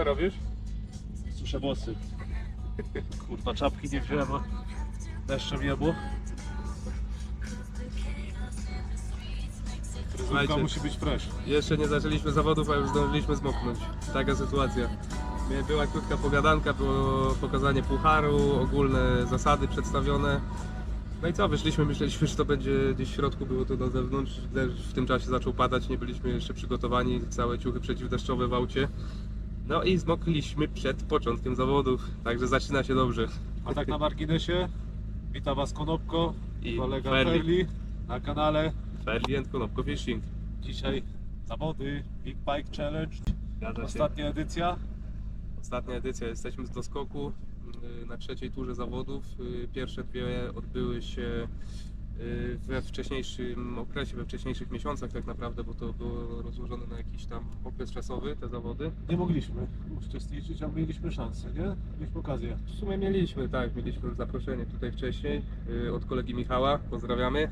Co robisz? Suszę włosy. Kurwa, czapki nie wziąłem, bo deszczem jebło. Słuchajcie. musi być fresh. Jeszcze nie zaczęliśmy zawodów, a już zdążyliśmy zmoknąć. Taka sytuacja. Mie- Była krótka pogadanka, było pokazanie pucharu, ogólne zasady przedstawione. No i co, wyszliśmy, myśleliśmy, że to będzie gdzieś w środku, było to na zewnątrz. Deszcz w tym czasie zaczął padać, nie byliśmy jeszcze przygotowani, całe ciuchy przeciwdeszczowe w aucie. No i zmokliśmy przed początkiem zawodów, także zaczyna się dobrze. A tak na marginesie, witam Was Konopko I kolega Ferli. Ferli na kanale. Fairly and Konopko Fishing. Dzisiaj zawody Big Bike Challenge, Zgadza się. ostatnia edycja. Ostatnia edycja, jesteśmy z doskoku y, na trzeciej turze zawodów. Y, Pierwsze dwie odbyły się we wcześniejszym okresie, we wcześniejszych miesiącach tak naprawdę, bo to było rozłożone na jakiś tam okres czasowy, te zawody. Nie mogliśmy uczestniczyć, a mieliśmy szansę, nie? Mieliśmy okazję. W sumie mieliśmy, tak, mieliśmy zaproszenie tutaj wcześniej y, od kolegi Michała, pozdrawiamy.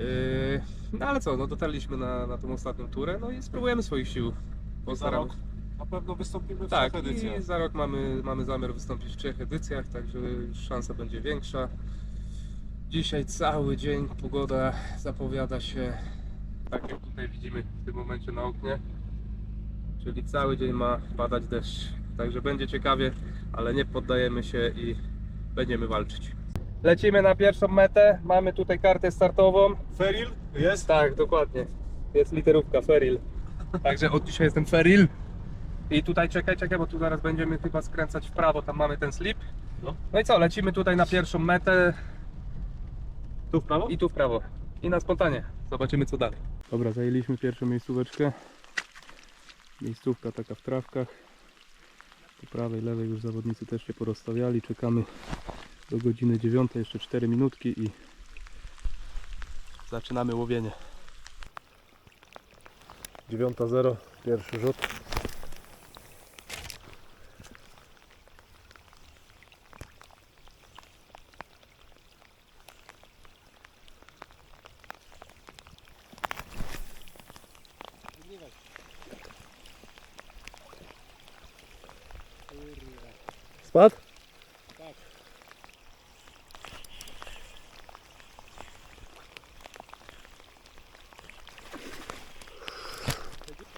Y, No ale co, no dotarliśmy na, na tą ostatnią turę, no i spróbujemy swoich sił. Za Postaramy rok na pewno wystąpimy w Tak, trzech edycjach. i za rok mamy, mamy zamiar wystąpić w trzech edycjach, także szansa będzie większa. Dzisiaj cały dzień pogoda zapowiada się tak jak tutaj widzimy w tym momencie na oknie. Czyli cały dzień ma padać deszcz. Także będzie ciekawie, ale nie poddajemy się i będziemy walczyć. Lecimy na pierwszą metę. Mamy tutaj kartę startową. Feril jest? Tak, dokładnie. Jest literówka Feril. Także od dzisiaj jestem Feril. I tutaj czekaj, czekaj, bo tu zaraz będziemy chyba skręcać w prawo, tam mamy ten slip. No. No i co, lecimy tutaj na pierwszą metę Tu w prawo? i tu w prawo. I na spontanie. Zobaczymy co dalej. Dobra, zajęliśmy pierwszą miejscóweczkę. Miejscówka taka w trawkach. Po prawej, lewej już zawodnicy też się porozstawiali. Czekamy do godziny 9, jeszcze 4 minutki i zaczynamy łowienie. 9.0, pierwszy rzut. Spadł?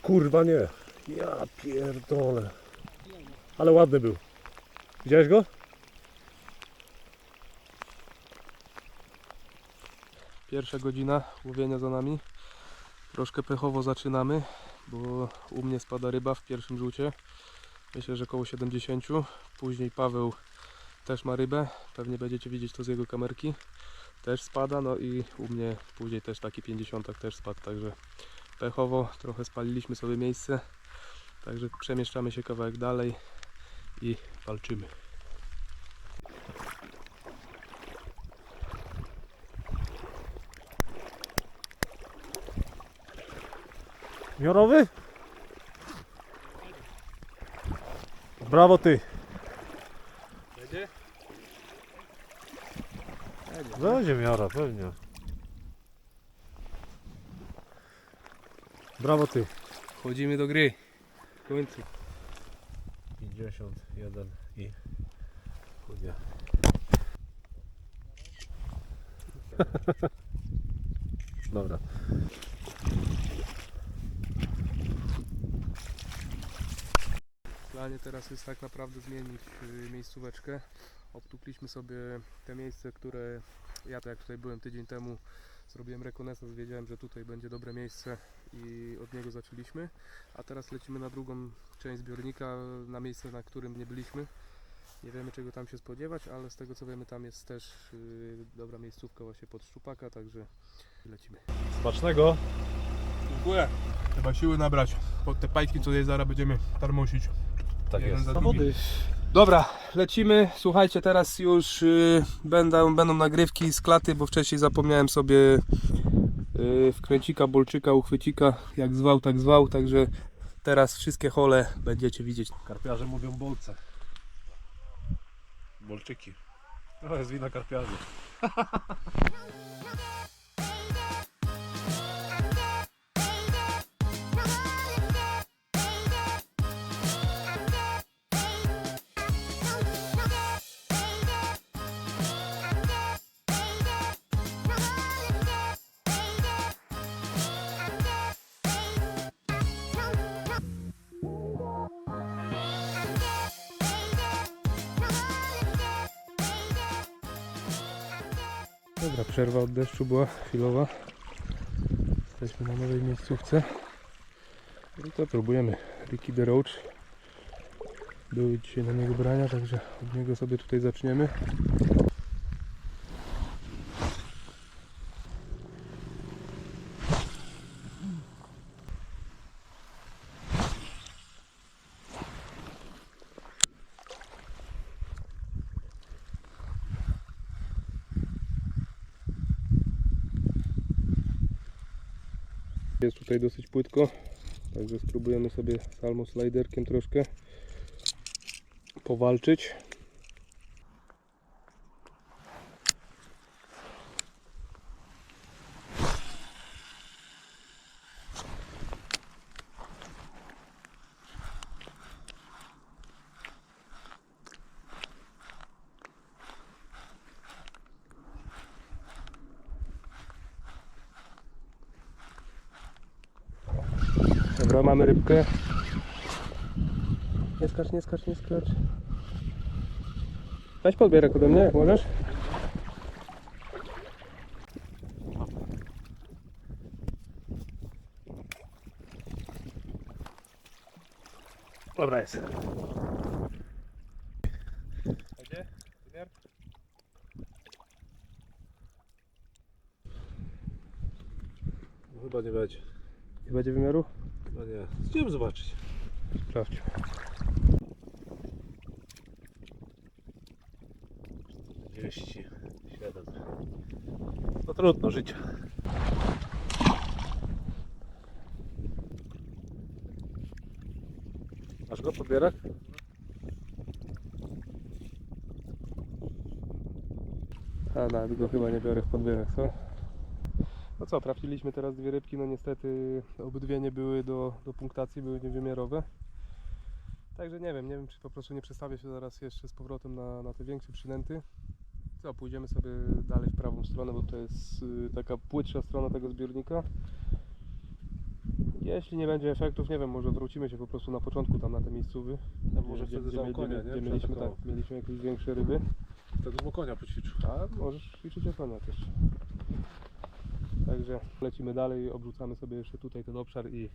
Kurwa nie. Ja pierdolę. Ale ładny był. Widziałeś go? Pierwsza godzina łowienia za nami. Troszkę pechowo zaczynamy, bo u mnie spada ryba w pierwszym rzucie. Myślę, że około 70. Później Paweł też ma rybę. Pewnie będziecie widzieć to z jego kamerki. Też spada, no i u mnie później też taki 50 też spadł, także pechowo. Trochę spaliliśmy sobie miejsce. Także przemieszczamy się kawałek dalej i walczymy. Miorowy? Brawo ty. Będzie? Będzie miara, pewnie. Brawo ty. Wchodzimy do gry. W końcu. 51 i chudia. Dobra. Planie teraz jest tak naprawdę zmienić y, miejscóweczkę. Obtukliśmy sobie te miejsce, które ja to jak tutaj byłem tydzień temu zrobiłem rekonesans, wiedziałem, że tutaj będzie dobre miejsce i od niego zaczęliśmy. A teraz lecimy na drugą część zbiornika, na miejsce, na którym nie byliśmy. Nie wiemy czego tam się spodziewać, ale z tego co wiemy tam jest też y, dobra miejscówka właśnie pod szczupaka, także lecimy. Smacznego. Dziękuję. Trzeba siły nabrać pod te pajki, co je zaraz będziemy tarmosić. Tak jest. wody. Dobra, lecimy. Słuchajcie, teraz już y, będą, będą nagrywki z klaty, bo wcześniej zapomniałem sobie y, wkręcika, bolczyka, uchwycika, jak zwał, tak zwał, także teraz wszystkie hole będziecie widzieć. Karpiarze mówią bolce. Bolczyki. To jest wina karpiarzy. Dobra, przerwa od deszczu była chwilowa. Jesteśmy na nowej miejscówce. I to próbujemy. Ricky the Roach. Były dzisiaj na niego brania, także od niego sobie tutaj zaczniemy. Jest tutaj dosyć płytko, także spróbujemy sobie salmo sliderkiem troszkę powalczyć. Dobra, mamy rybkę. Nie skacz, nie skacz, nie skacz. Weź podbierak ode mnie, jak możesz. Dobra jest. Chyba nie będzie. Nie będzie wymiaru? No nie. Idziemy zobaczyć. Sprawdź. Trzydzieści siedem. No trudno, życie. Masz go podbierak? A nawet go chyba nie biorę w podbierak, co? No co, trafiliśmy teraz dwie rybki, no niestety obydwie nie były do, do punktacji, były niewymiarowe. Także nie wiem, nie wiem czy po prostu nie przestawię się zaraz jeszcze z powrotem na, na te większe przynęty. Co, pójdziemy sobie dalej w prawą stronę, bo to jest y, taka płytsza strona tego zbiornika. Jeśli nie będzie efektów, nie wiem, może wrócimy się po prostu na początku tam na te miejscówy. No, może wtedy gdzie, gdzie, konia, gdzie, nie? gdzie mieliśmy, tak, mieliśmy jakieś większe ryby. Wtedy konia poćwiczył. A możesz ćwiczyć konia też. Także lecimy dalej, obrzucamy sobie jeszcze tutaj ten obszar i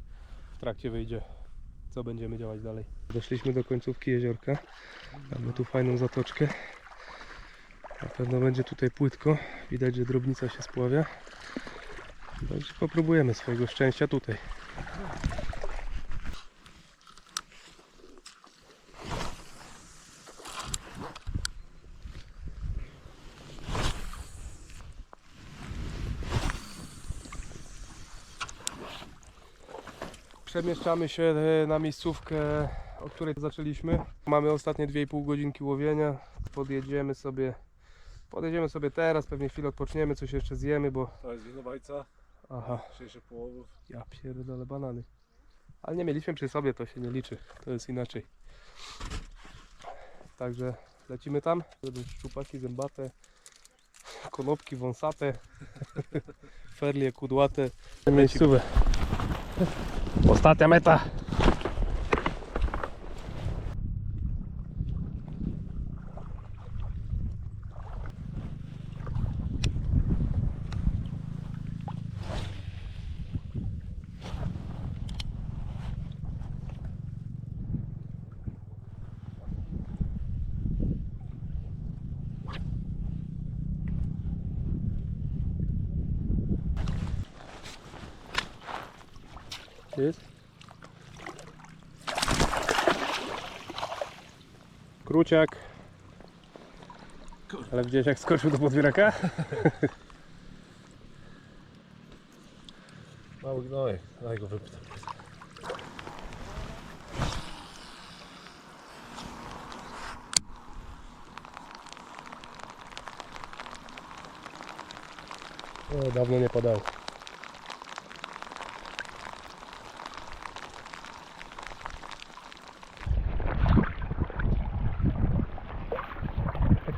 w trakcie wyjdzie co będziemy działać dalej. Doszliśmy do końcówki jeziorka. Mamy tu fajną zatoczkę. Na pewno będzie tutaj płytko. Widać, że drobnica się spławia. Także popróbujemy swojego szczęścia tutaj. Przemieszczamy się e, na miejscówkę, o której zaczęliśmy. Mamy ostatnie 2,5 godzinki łowienia. Podjedziemy sobie, podjedziemy sobie teraz, pewnie chwilę odpoczniemy, coś jeszcze zjemy, bo... To jest winowajca, Aha, 6 połowów. ja pierdolę banany. Ale nie mieliśmy przy sobie, to się nie liczy. To jest inaczej. Także lecimy tam. Będą szczupaki zębate, konopki wąsate, ferlie kudłate. Miejscówę. Ostatnia meta. Jest? Kruciak. Ale widziałeś jak skoczył do podwieraka? Mały gnojek, daj go wypytam. O, dawno nie padał.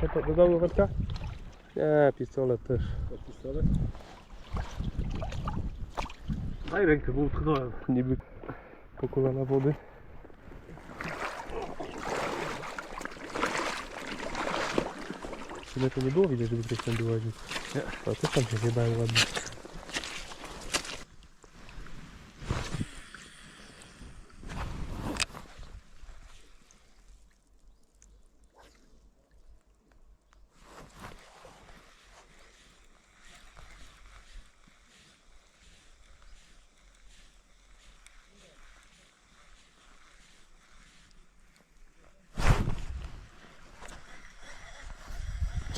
Jakie to do dołu wędka? Nie, pistolet też. pistolet? Daj rękę, bo utknąłem. Niby po kolana wody. W sumie to nie było widać, żeby ktoś tam łaził. Nie. To też tam się zjebałem ładnie.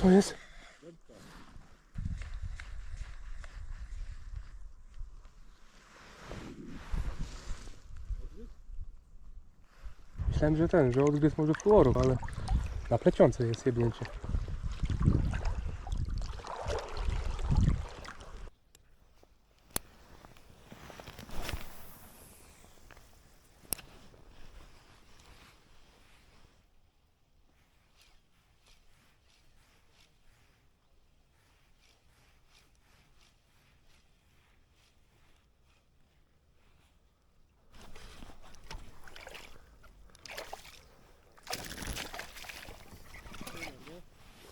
Co jest? Myślałem, że ten, że odgryzł może fluoru, ale na plecionce jest jebnięcie.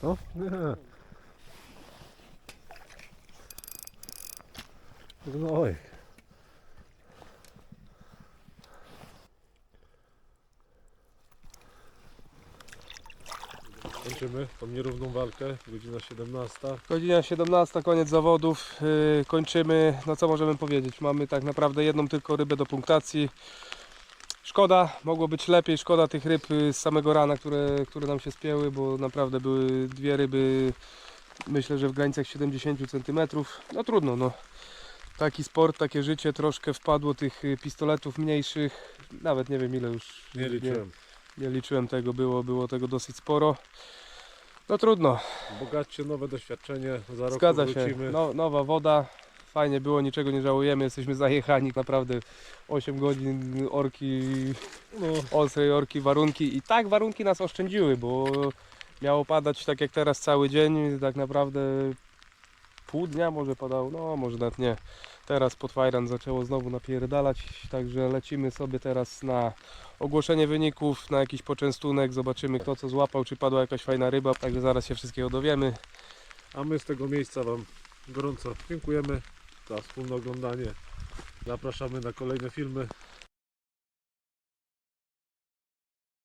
No? Nie. Gnojek. Kończymy tą nierówną walkę, godzina 17. Godzina 17, koniec zawodów. Yy, kończymy. No co możemy powiedzieć? Mamy tak naprawdę jedną tylko rybę do punktacji. Szkoda, mogło być lepiej. Szkoda tych ryb y, z samego rana, które, które nam się spięły, bo naprawdę były dwie ryby, myślę, że w granicach 70 cm. No trudno, no. Taki sport, takie życie, troszkę wpadło tych y, pistoletów mniejszych. Nawet nie wiem ile już. Nie liczyłem. Nie, nie liczyłem tego, było, było tego dosyć sporo. No trudno, Bogaćcie, nowe doświadczenie, za rok Zgadza się. No, nowa woda. Fajnie było, niczego nie żałujemy. Jesteśmy zajechani. Naprawdę 8 godzin orki, No, ostrej orki, warunki. I tak warunki nas oszczędziły, bo miało padać tak jak teraz cały dzień. Tak naprawdę pół dnia może padało. No, może nawet nie. Teraz pod fajran zaczęło znowu napierdalać. Także lecimy sobie teraz na ogłoszenie wyników, na jakiś poczęstunek. Zobaczymy kto co złapał, czy padła jakaś fajna ryba. Także zaraz się wszystkiego dowiemy. a my z tego miejsca Wam gorąco dziękujemy za wspólne oglądanie. Zapraszamy na kolejne filmy.